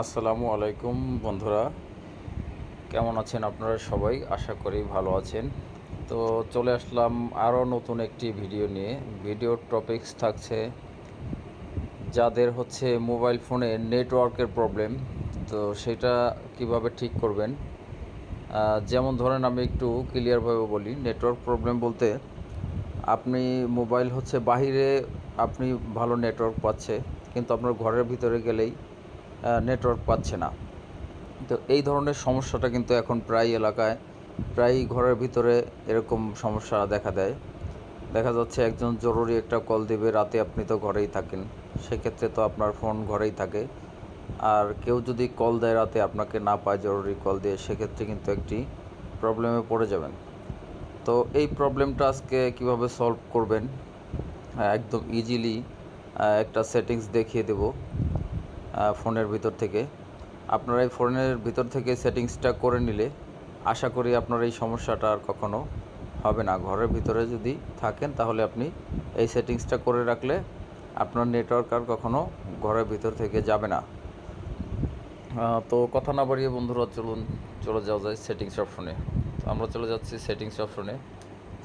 আসসালামু আলাইকুম বন্ধুরা। কেমন আছেন আপনারা সবাই? আশা করি ভালো আছেন। তো চলে আসলাম আরও নতুন একটি ভিডিও নিয়ে। ভিডিওর টপিকস থাকছে যাদের হচ্ছে মোবাইল ফোনে নেটওয়ার্কের প্রবলেম। তো সেটা কীভাবে ঠিক করবেন? যেমন ধরেন আমি একটু ক্লিয়ারভাবে বলি, নেটওয়ার্ক প্রবলেম বলতে আপনি মোবাইল হচ্ছে বাহিরে আপনি ভালো নেটওয়ার্ক পাচ্ছে, কিন্তু আপনার ঘরের ভিতরে গেলেই নেটওয়ার্ক পাচ্ছে না। তো এই ধরনের সমস্যাটা কিন্তু এখন প্রায় এলাকায় প্রায় ঘরের ভিতরে এরকম সমস্যা দেখা দেয়। দেখা যাচ্ছে একজন জরুরি একটা কল দিবে রাতে আপনি তো ঘরেই থাকেন। সেক্ষেত্রে তো আপনার ফোন ঘরেই থাকে। আর কেউ যদি কল দেয় রাতে আপনাকে না পায় জরুরি কল দিয়ে সেক্ষেত্রে কিন্তু একটি প্রবলেমে পড়ে যাবেন। তো এই প্রবলেমটা আজকে কীভাবে সলভ করবেন? হ্যাঁ, একদম ইজিলি একটা সেটিংস দেখিয়ে দেব। ফোনের ভিতর থেকে। আপনারা এই ফোনের ভিতর থেকে সেটিংসটা করে নিলে আশা করি আপনার এই সমস্যাটা আর কখনো হবে না। ঘরের ভিতরে যদি থাকেন তাহলে আপনি এই সেটিংসটা করে রাখলে আপনার নেটওয়ার্ক আর কখনো ঘরের ভিতর থেকে যাবে না। তো কথা না বাড়িয়ে বন্ধুরা চলুন, চলে যাওয়া যায় সেটিংস অপশনে। তো আমরা চলে যাচ্ছি সেটিংস অপশনে।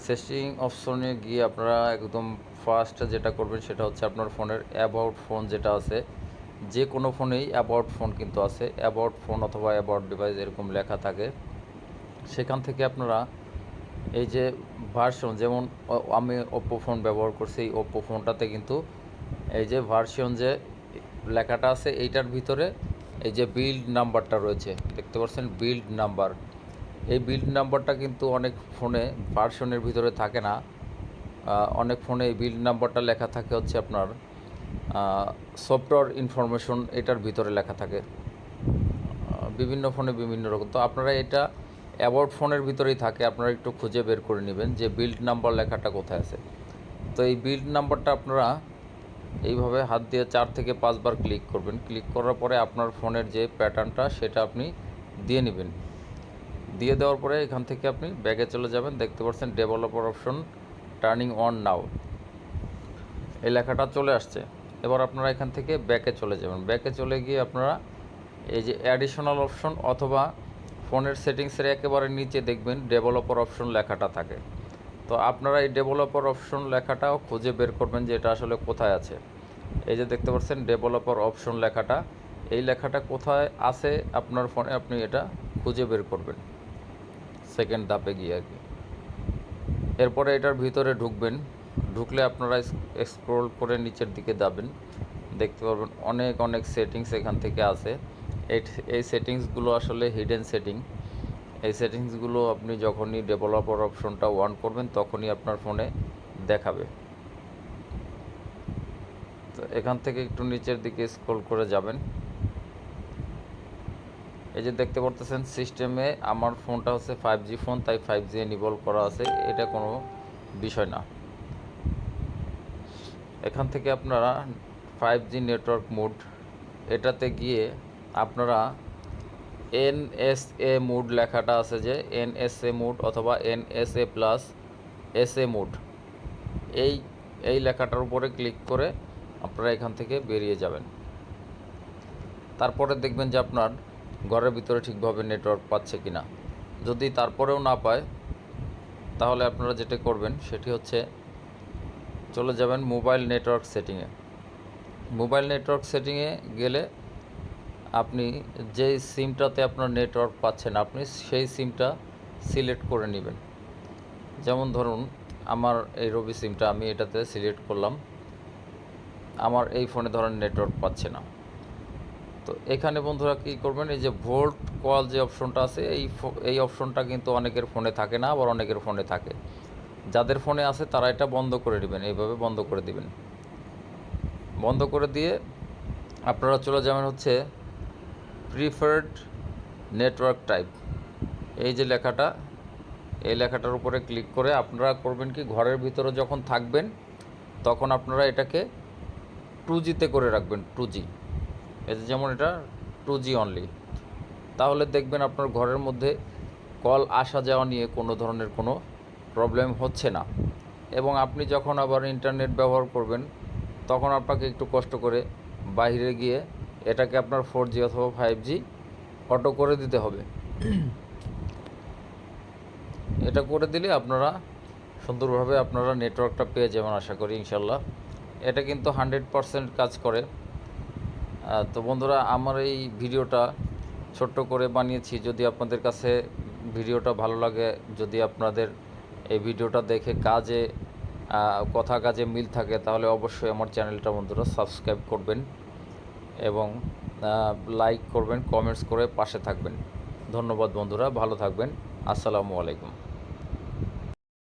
সেটিং অপশনে গিয়ে আপনারা একদম ফার্স্ট যেটা করবেন সেটা হচ্ছে আপনার ফোনের অ্যাবাউট ফোন যেটা আছে যে কোনো ফোনেই অ্যাবাউট ফোন কিন্তু আছে, অ্যাবাউট ফোন অথবা অ্যাবাউট ডিভাইস এরকম লেখা থাকে। সেখান থেকে আপনারা এই যে ভার্সন যেমন আমি ওপ্পো ফোন ব্যবহার করছি, এই ওপ্পো ফোনটাতে কিন্তু এই যে ভার্সন যে লেখাটা আছে, এইটার ভিতরে এই যে বিল্ড নাম্বারটা রয়েছে, দেখতে পাচ্ছেন বিল্ড নাম্বার এই বিল্ড নাম্বারটা কিন্তু অনেক ফোনে ভার্সনের ভিতরে থাকে না। অনেক ফোনে এই বিল্ড নাম্বারটা লেখা থাকে হচ্ছে আপনার সফটওয়্যার ইনফরমেশন এটার ভিতরে লেখা থাকে। বিভিন্ন ফোনে বিভিন্ন রকম। তো আপনারা এটা অ্যাবাউট ফোনের ভিতরেই থাকে, আপনারা একটু খুঁজে বের করে নেবেন যে বিল্ড নাম্বার লেখাটা কোথায় আছে। তো এই বিল্ড নাম্বারটা আপনারা এইভাবে হাত দিয়ে চার থেকে পাঁচবার ক্লিক করবেন। ক্লিক করার পরে আপনার ফোনের যে প্যাটার্নটা সেটা আপনি দিয়ে নেবেন। দিয়ে দেওয়ার পরে এখান থেকে আপনি ব্যাগে চলে যাবেন। দেখতে পাচ্ছেন developer option turning on now এই লেখাটা চলে আসছে। এবার আপনারা এখান থেকে ব্যাকে চলে যাবেন। ব্যাকে চলে গিয়ে আপনারা এই যে অ্যাডিশনাল অপশন অথবা ফোনের সেটিংসের একেবারে নিচে দেখবেন ডেভেলপার অপশন লেখাটা থাকে। তো আপনারা এই ডেভেলপার অপশন লেখাটাও খুঁজে বের করবেন যে এটা আসলে কোথায় আছে। এই যে দেখতে পাচ্ছেন ডেভেলপার অপশন লেখাটা, এই লেখাটা কোথায় আছে আপনার ফোনে আপনি এটা খুঁজে বের করবেন। সেকেন্ড ধাপে গিয়ে আর কি। এরপরে এটার ভিতরে ঢুকবেন। ঢুকলে আপনারা স্ক্রোল করে নিচের দিকে যাবেন দেখতে পারবেন অনেক অনেক সেটিংস এখান থেকে আছে। এই সেটিংসগুলো আসলে হিডেন সেটিং এই সেটিংসগুলো আপনি যখনই ডেভেলপার অপশনটা অন করবেন, তখনই আপনার ফোনে দেখাবে। তো এখান থেকে একটু নিচের দিকে স্ক্রল করে যাবেন। এই যে দেখতে পারতেছেন সিস্টেমে আমার ফোনটা হচ্ছে ফাইভ জি ফোন তাই ফাইভ জি এনিবল করা আছে। এটা কোনো বিষয় না। এখান থেকে আপনারা ফাইভ জি নেটওয়ার্ক মোড এটাতে গিয়ে আপনারা এনএসএ মোড লেখাটা আছে যে এনএসএ মোড অথবা এনএসএ প্লাস এসএ মোড এই এই লেখাটার উপরে ক্লিক করে আপনারা এখান থেকে বেরিয়ে যাবেন। তারপরে দেখবেন যে আপনার ঘরের ভিতরে ঠিকভাবে নেটওয়ার্ক পাচ্ছে কি না যদি তারপরেও না পায়, তাহলে আপনারা যেটা করবেন, সেটি হচ্ছে চলে যাবেন মোবাইল নেটওয়ার্ক সেটিংয়ে। মোবাইল নেটওয়ার্ক সেটিংয়ে গেলে আপনি যেই সিমটাতে আপনার নেটওয়ার্ক পাচ্ছেন আপনি সেই সিমটা সিলেক্ট করে নেবেন। যেমন ধরুন, আমার এই রবি সিমটা আমি এটাতে সিলেক্ট করলাম। আমার এই ফোনে ধরেন নেটওয়ার্ক পাচ্ছে না। তো এখানে বন্ধুরা কী করবেন, এই যে ভোল্ট কল যে অপশনটা আছে, এই এই অপশনটা কিন্তু অনেকের ফোনে থাকে না, আবার অনেকের ফোনে থাকে। যাদের ফোনে আছে তারা এটা বন্ধ করে দিবেন, এইভাবে বন্ধ করে দিবেন। বন্ধ করে দিয়ে আপনারা চলে যাবেন হচ্ছে প্রিফার্ড নেটওয়ার্ক টাইপ এই যে লেখাটা, এই লেখাটার উপরে ক্লিক করে আপনারা করবেন কি, ঘরের ভিতরে যখন থাকবেন, তখন আপনারা এটাকে টু জিতে করে রাখবেন টু জি যে যেমন এটা টু জি অনলি তাহলে দেখবেন আপনার ঘরের মধ্যে কল আসা যাওয়া নিয়ে কোনো ধরনের কোনো প্রবলেম হচ্ছে না। এবং আপনি যখন আবার ইন্টারনেট ব্যবহার করবেন, তখন আপনাকে একটু কষ্ট করে বাইরে গিয়ে এটাকে আপনার ফোর জি অথবা ফাইভ জি অটো করে দিতে হবে। এটা করে দিলে আপনারা সুন্দরভাবে আপনারা নেটওয়ার্কটা পেয়ে যাবেন আশা করি ইনশাল্লাহ এটা কিন্তু হান্ড্রেড পারসেন্ট কাজ করে। তো বন্ধুরা, আমার এই ভিডিওটা ছোট্ট করে বানিয়েছি। যদি আপনাদের কাছে ভিডিওটা ভালো লাগে, যদি আপনাদের এই ভিডিওটা দেখে কাজে কথা কাজে মিল থাকে, তাহলে অবশ্যই আমার চ্যানেলটা বন্ধুরা সাবস্ক্রাইব করবেন এবং লাইক করবেন কমেন্টস করে পাশে থাকবেন। ধন্যবাদ বন্ধুরা, ভালো থাকবেন। আসসালামু আলাইকুম।